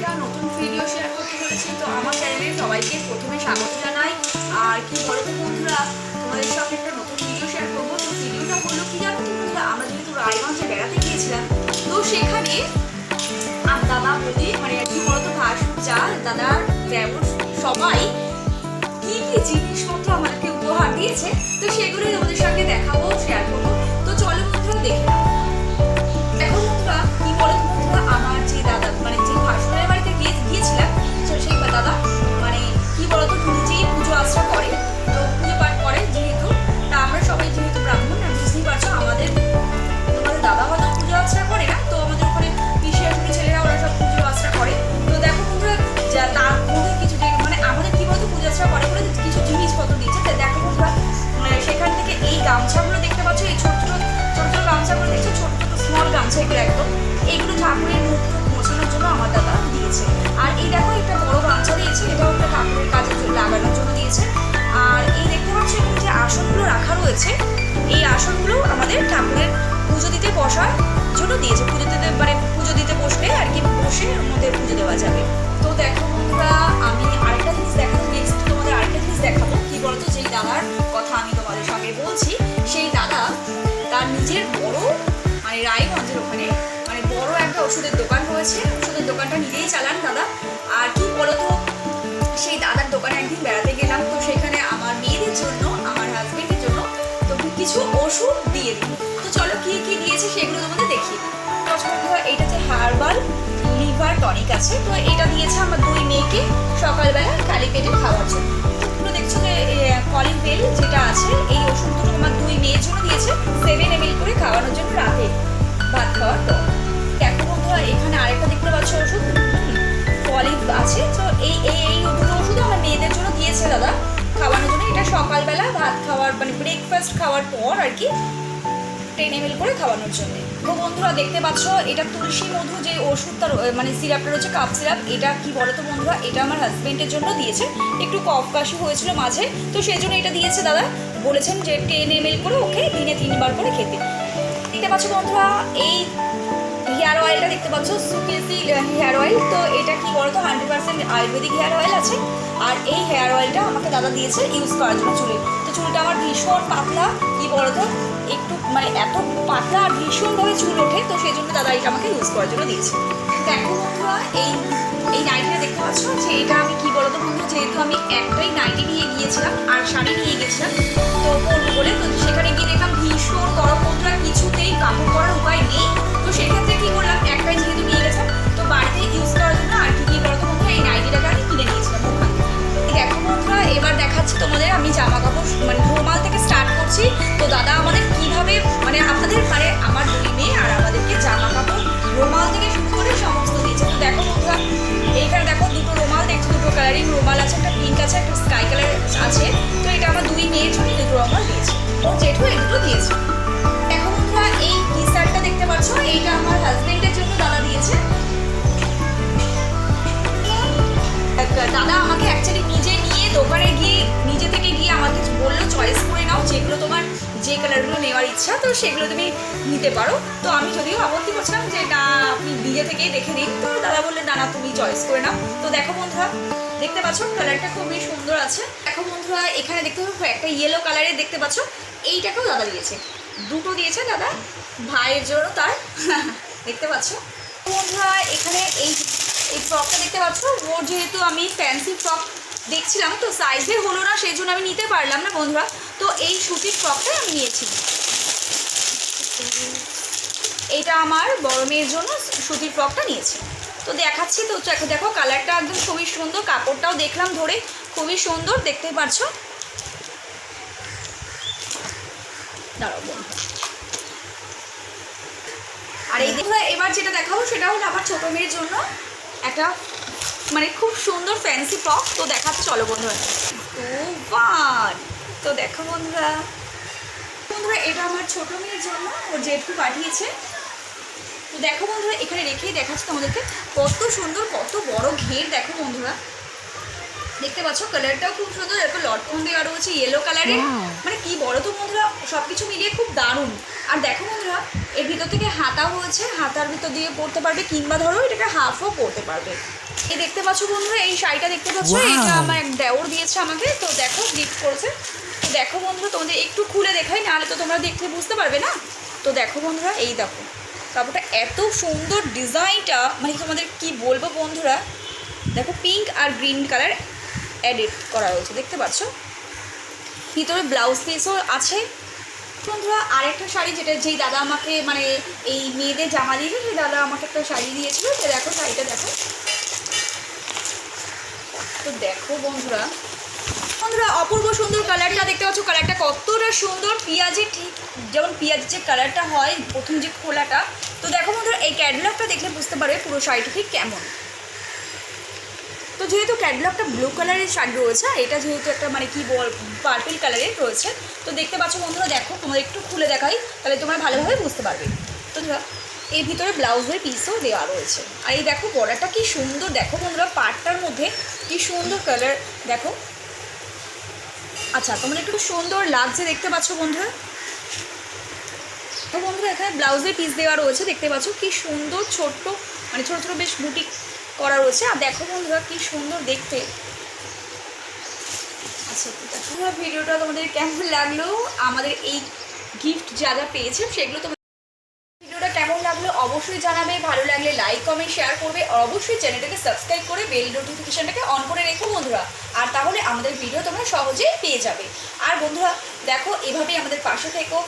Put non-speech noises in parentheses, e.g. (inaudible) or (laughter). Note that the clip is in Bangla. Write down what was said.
একটা নতুন ভিডিও শেয়ার করতে চলেছি। তো আমার চ্যানেলে সবাইকে প্রথমে স্বাগত জানাই। আর কি বলো তো বন্ধুরা, তোমাদের সঙ্গে একটা নতুন ভিডিও শেয়ার করব। তো ভিডিওটা কি জানো বন্ধুরা, আমরা যেহেতু রায়গঞ্জে বেড়াতে গিয়েছিলাম, তো সেখানে আর দাদা বলি মানে কি বলতো ভাসুর যা দাদার, দেবর, সবাই কি কি জিনিসপত্র আমাদেরকে উপহার দিয়েছে, তো সেগুলোই গামছা এগুলো একদম। এইগুলো ঠাকুরের মুখ মোছানোর জন্য আমার দাদা দিয়েছে। আর এই দেখো, একটা বড় গামছা দিয়েছে এটাও একটা ঠাকুরের কাজে লাগানোর জন্য দিয়েছে। আর এই দেখতে পাচ্ছ, এখানে যে আসনগুলো রাখা রয়েছে, এই আসনগুলো আমাদের ঠাকুরের পুজো দিতে বসার জন্য দিয়েছে। পুজো দিতে মানে পুজো দিতে বসলে আর কি বসে ওষুধের দোকান রয়েছে ওষুধের দোকানটা নিজেই চালান দাদা। আর কি বলতো, সেই দাদার দোকানে একদিন বেড়াতে গেলাম, তো সেখানে আমার মেয়েদের জন্য, আমার হাজবেন্ডের জন্য, তো কিছু ওষুধ দিয়ে দিই তো চলো কি কি দিয়েছে সেগুলো তোমাদের দেখি পছন্দ হয় এইটা যে হার্বাল লিভার টনিক আছে, তো এটা দিয়েছে আমার দুই মেয়েকে সকালবেলা কালি পেটে খাওয়ার জন্য। দেখছ যে কলিং বেল যেটা আছে, এই সকালবেলা ভাত খাওয়ার মানে ব্রেকফাস্ট খাওয়ার পর আর কি টেন এম করে খাওয়ানোর জন্য। তো বন্ধুরা দেখতে পাচ্ছ, এটা তুলসী মধু যে ওষুধটা মানে সিরাপটা রয়েছে কাপ সিরাপ এটা কি বলো তো বন্ধুরা, এটা আমার হাজবেন্ডের জন্য দিয়েছে। একটু কফ কাশি হয়েছিল মাঝে, তো সেই জন্য এটা দিয়েছে দাদা। বলেছেন যে টেন এম করে ওকে দিনে তিনবার করে খেতে। দেখতে পাচ্ছ বন্ধুরা, এই হেয়ার অয়েলটা দেখতে পাচ্ছ সুকেসি হেয়ার অয়েল। তো এটা কি বলতো, hundred percent ayurvedic hair oil আছে। আর এই হেয়ার অয়েলটা আমাকে দাদা দিয়েছে ইউজ করার জন্য চুলে। তো চুলটা আমার ভীষণ পাতলা, কি বলতো, একটু মানে এত পাতলা আর ভীষণভাবে চুল ওঠে, তো সেই জন্য দাদা এটা আমাকে ইউজ করার জন্য দিয়েছে। দেখো বন্ধুরা, এই এই নাইটিটা দেখতে পাচ্ছ? যে এটা আমি কি বলতো বন্ধু যেহেতু আমি একটাই নাইটি নিয়ে গিয়েছিলাম আর শাড়ি নিয়ে গেছিলাম তো বলে, তো সেখানে গিয়ে দেখলাম ভীষণ গরম বন্ধুরা কিছুতেই আছে একটা স্কাই কালার আছে, তো এটা আমার দুই মেয়ের জন্য দুটো রুমাল দিয়েছে ও জেঠু দুটো দিয়েছে। দেখো বন্ধুরা এই টি শার্টটা দেখতে পাচ্ছ, এইটা আমার হাজবেন্ডের জন্য দাদা দিয়েছে। দাদা আমাকে অ্যাকচুয়ালি নিজে নিয়ে দোকানে গিয়ে, নিজে থেকে গিয়ে আমাকে বলল চয়েস করে নাও, যেগুলো তোমার যে কালারগুলো নেওয়ার ইচ্ছা, তো সেগুলো তুমি নিতে পারো। তো আমি যদিও আপত্তি করছিলাম যে না আপনি নিজে থেকেই দেখে নিন, তো দাদা বললেন না না, তুমি চয়েস করে নাও। তো দেখো বন্ধুরা দেখতে পাচ্ছ কালারটা খুবই সুন্দর আছে। দেখো বন্ধুরা, এখানে দেখতে পাচ্ছ, একটা ইয়েলো কালারের দেখতে পাচ্ছ। এইটাকেও দাদা দিয়েছে। দুটো দিয়েছে দাদা, ভাইয়ের জন্য তার। (laughs) দেখতে পাচ্ছ? বন্ধুরা, এখানে এই এই ফ্রকটা দেখতে পাচ্ছ? ওর যেহেতু আমি ফ্যান্সি ফ্রক দেখছিলাম, তো সাইজে হলো না, সেই জন্য আমি নিতে পারলাম না, বন্ধুরা। তো এই সুতির ফ্রকটাই আমি নিয়েছি। এটা আমার বড় মেয়ের জন্য সুতির ফ্রকটা নিয়েছি। তো দেখাচ্ছি, তো দেখো কালারটা একদম খুবই সুন্দর, কাপড়টাও দেখলাম ধরে, খুবই সুন্দর দেখতেই পারছ? দাঁড়াও আর এই দেখো, এবার যেটা দেখাবো সেটা হলো আমার ছোট মেয়ের জন্য একটা মানে খুব সুন্দর ফ্যান্সি ফ্রক তো দেখাতে চলো বন্ধুরা। ও বান তো দেখো বন্ধুরা। বন্ধুরা, এটা আমার ছোট মেয়ের জন্য ওর জেঠু পাঠিয়েছে। দেখো বন্ধুরা এখানে রেখেই দেখাচ্ছি তোমাদেরকে। কত সুন্দর কত বড় ঘের দেখো বন্ধুরা। দেখতে পাচ্ছ কালারটাও খুব সুন্দর। এরকম লটকন দেওয়া রয়েছে ইয়েলো কালারের মানে কি বলো তো বন্ধুরা সব কিছু মিলিয়ে খুব দারুণ। আর দেখো বন্ধুরা এর ভিতর থেকে হাতাও হয়েছে হাতার ভিতর দিয়ে পড়তে পারবে কিংবা ধরো এটাকে হাফও পড়তে পারবে। এই দেখতে পাচ্ছ বন্ধুরা এই শাড়িটা দেখতে পাচ্ছ? এটা আমার এক দেওর দিয়েছে আমাকে তো দেখো গিফট করেছে। তো দেখো বন্ধুরা তোমাদের একটু খুলে দেখাই নাহলে তো তোমরা দেখতে বুঝতে পারবে না। তো দেখো বন্ধুরা এই দেখো। কাপড়টা এত সুন্দর ডিজাইনটা মানে তোমাদের কি বলব বন্ধুরা? দেখো পিঙ্ক আর গ্রিন কালার এডিট করা হয়েছে দেখতে পাচ্ছ? ভিতরে ব্লাউজ পিসও আছে। বন্ধুরা, আরেকটা শাড়ি যেটা, যেই দাদা আমাকে মানে এই মেয়েদের জামা দিয়েছে, সেই দাদা আমাকে একটা শাড়ি দিয়েছিল। তো দেখো শাড়িটা, দেখো। তো দেখো বন্ধুরা বন্ধুরা অপূর্ব সুন্দর কালারটা দেখতে পাচ্ছ। কালারটা কতটা সুন্দর। পেঁয়াজের ঠিক যেমন পেঁয়াজের যে কালারটা হয়, প্রথম যে খোলাটা। তো দেখো বন্ধুরা, এই ক্যাটলগটা দেখলে বুঝতে পারবে পুরো শাড়িটা ঠিক কেমন। তো যেহেতু ক্যাটলগটা ব্লু কালারের শাড়ি রয়েছে আর এটা যেহেতু একটা মানে কি বল পার্পেল কালারের রয়েছে, তো দেখতে পাচ্ছ বন্ধুরা, দেখো তোমার একটু খুলে দেখাই, তাহলে তোমরা ভালোভাবে বুঝতে পারবে। তো এই ভিতরে ব্লাউজের পিসও দেওয়া রয়েছে। আর এই দেখো বর্ডারটা কি সুন্দর, দেখো বন্ধুরা পাটটার মধ্যে কি সুন্দর কালার দেখো। আচ্ছা তোমরা একটু সুন্দর লাগছে দেখতে পাচ্ছ বন্ধুরা। তো বন্ধুরা, এখানে ব্লাউজের পিস দেওয়া রয়েছে, দেখতে পাচ্ছ কি সুন্দর ছোট্ট মানে ছোটো ছোটো বেশ বুটিক করা রয়েছে। আর দেখো বন্ধুরা, কি সুন্দর দেখতে। আচ্ছা ভিডিওটা তোমাদের কেমন লাগল? আমাদের এই গিফট যা যা পেয়েছে সেগুলো তোমার অবশ্যই জানাবে, ভালো লাগলে লাইক কমেন্ট শেয়ার করবে আর অবশ্যই চ্যানেলটাকে সাবস্ক্রাইব করে বেল নোটিফিকেশানটাকে অন করে রেখো বন্ধুরা। আর তাহলে আমাদের ভিডিও তোমরা সহজে পেয়ে যাবে। আর বন্ধুরা, দেখো, এভাবেই আমাদের পাশে থেকো।